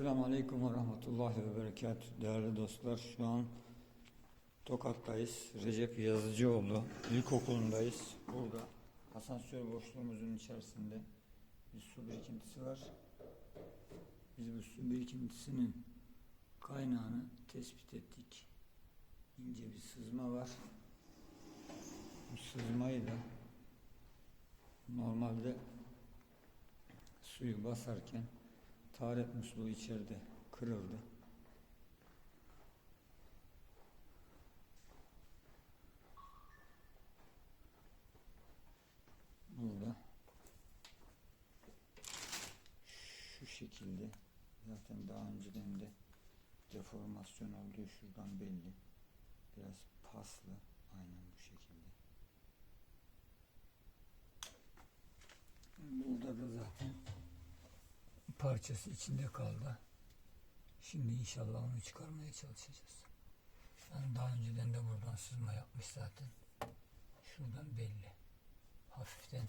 Selamun Aleyküm ve Rahmetullahi ve Berekatuhu. Değerli dostlar şu an Tokat'tayız. Recep Yazıcıoğlu İlkokulu'ndayız. Burada asansör boşluğumuzun içerisinde bir su birikintisi var. Biz bu su birikintisinin kaynağını tespit ettik. İnce bir sızma var. Bu sızmayı da normalde suyu basarken taharet musluğu içeride kırıldı. Burada şu şekilde zaten daha önceden de deformasyon olduğu şuradan belli. Biraz paslı aynen bu şekilde. Burada da zaten parçası içinde kaldı. Şimdi inşallah onu çıkarmaya çalışacağız. Yani daha önceden de buradan sızma yapmış zaten. Şuradan belli. Hafiften